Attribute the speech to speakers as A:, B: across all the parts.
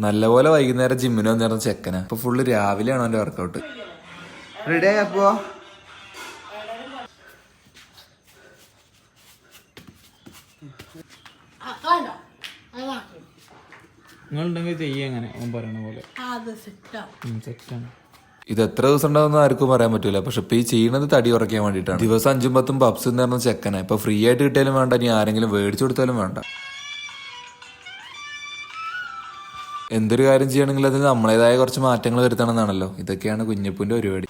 A: നല്ലപോലെ വൈകുന്നേരം ജിമ്മിന് വന്നിരുന്ന ചെക്കന. അപ്പൊ ഫുള്ള് രാവിലെയാണ് അവന്റെ വർക്കൗട്ട്
B: റെഡി ആയപ്പോ
C: നിങ്ങളുണ്ടെങ്കിൽ ചെയ്യ അങ്ങനെ. ഓൻ പറയണ പോലെ.
D: അത് സെറ്റാ
C: സെറ്റാണ്
A: ഇത് എത്ര ദിവസം ഉണ്ടാവുന്ന ആർക്കും പറയാൻ പറ്റൂല. പക്ഷെ ഇപ്പൊ ഈ ചെയ്യണത് തടി ഉറക്കാൻ വേണ്ടിയിട്ടാണ്. ദിവസം അഞ്ചും പത്തും പപ്സ് എന്ന് പറഞ്ഞ ചെക്കന. ഇപ്പൊ ഫ്രീ ആയിട്ട് കിട്ടിയാലും വേണ്ട. ഇനി ആരെങ്കിലും മേടിച്ചു കൊടുത്താലും വേണ്ട. എന്തൊരു കാര്യം ചെയ്യണമെങ്കിൽ അതിന് നമ്മളേതായ കുറച്ച് മാറ്റങ്ങൾ വരുത്തണം വരുത്തണമെന്നാണല്ലോ. ഇതൊക്കെയാണ് കുഞ്ഞപ്പൂന്റെ പരിപാടി.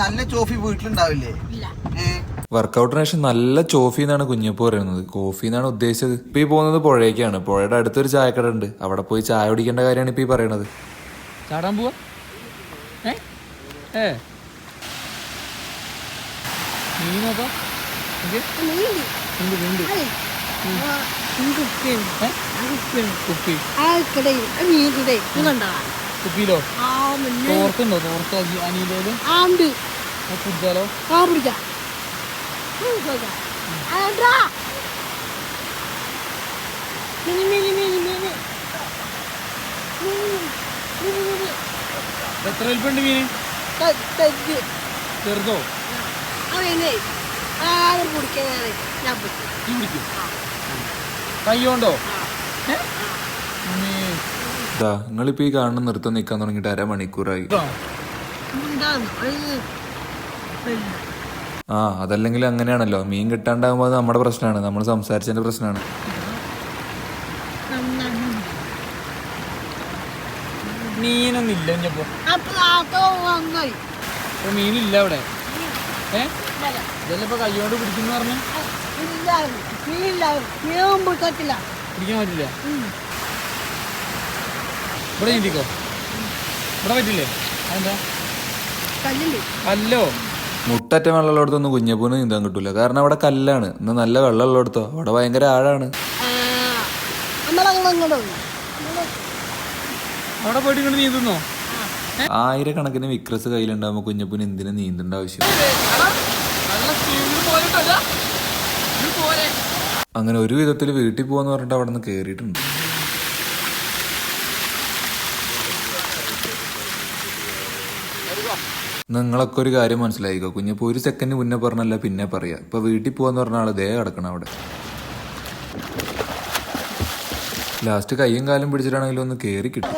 B: നല്ല ചോഫി വീട്ടിലുണ്ടാവില്ലേ?
A: വർക്കൗട്ടിന് ശേഷം നല്ല ചോഫി എന്നാണ് കുഞ്ഞപ്പൂ പറയുന്നത്. കോഫി എന്നാണ് ഉദ്ദേശിച്ചത്. ഇപ്പൊ ഈ പോകുന്നത് പുഴയ്ക്കാണ്. പുഴയുടെ അടുത്തൊരു ചായക്കട ഉണ്ട്. അവിടെ പോയി ചായ കുടിക്കേണ്ട കാര്യമാണ് ഇപ്പൊ ഈ പറയണത്
C: ചാടാൻ പോവാ? ഏ? ഉണ്ട് ഉണ്ട്
D: ആ മീൻ
C: കുപ്പിയിലോ?
D: അനിയിലേൽ പിടിക്കാം
C: എത്ര വലിപ്പുണ്ട് മീന്? ചെറുതോ?
D: അവനെ ആരും കുടിക്കാനാണ് ഞാൻ
A: നിങ്ങളിപ്പോ ഈ കാണുന്ന നൃത്തം നിൽക്കാൻ തുടങ്ങിയിട്ട് അരമണിക്കൂറായി. ആ അതല്ലെങ്കിൽ അങ്ങനെയാണല്ലോ. മീൻ കിട്ടാണ്ടാകുമ്പോൾ അത് നമ്മുടെ പ്രശ്നമാണ്. നമ്മൾ സംസാരിച്ചതിന്റെ പ്രശ്നമാണ്.
C: മീനൊന്നും ഇല്ല മീനില്ല അവിടെ. ഏ? ഇതെല്ലാം ഇപ്പൊ കൈ കൊണ്ട് പിടിക്കുന്നു പറഞ്ഞു. പിടിക്കാൻ പറ്റില്ല. ഇവിടെ നീന്തിക്കോ? ഇവിടെ പറ്റില്ലേ? അതെന്താ? അല്ലോ
A: മുട്ടറ്റ വെള്ളമുള്ളിടത്തൊന്നും കുഞ്ഞപ്പൂന് നീന്താൻ കിട്ടൂല. കാരണം അവിടെ കല്ലാണ്. ഇന്ന് നല്ല വെള്ളമുള്ളടത്തോ. അവിടെ ഭയങ്കര ആഴാണ്.
C: അവിടെ പോയിട്ട് ഇങ്ങോട്ട് നീന്തുന്നോ?
A: ആയിരക്കണക്കിന് വിക്രസ് കയ്യിലുണ്ടാകുമ്പോൾ കുഞ്ഞപ്പൂന് എന്തിനു നീന്തേണ്ട ആവശ്യം അങ്ങനെ ഒരു വിധത്തിൽ വീട്ടിൽ പോവാന്ന് പറഞ്ഞിട്ട് അവിടെ നിന്ന് കയറിയിട്ടുണ്ട് നിങ്ങളൊക്കെ ഒരു കാര്യം മനസ്സിലായിക്കോ? കുഞ്ഞപ്പൂ ഒരു സെക്കൻഡ് മുന്നേ പറഞ്ഞല്ല പിന്നെ പറയാ. ഇപ്പൊ വീട്ടിൽ പോവാന്ന് പറഞ്ഞ ആൾ ദേ കിടക്കണം അവിടെ. ലാസ്റ്റ് കയ്യും കാലും പിടിച്ചിട്ടാണെങ്കിലും ഒന്ന് കേറി കിട്ടും.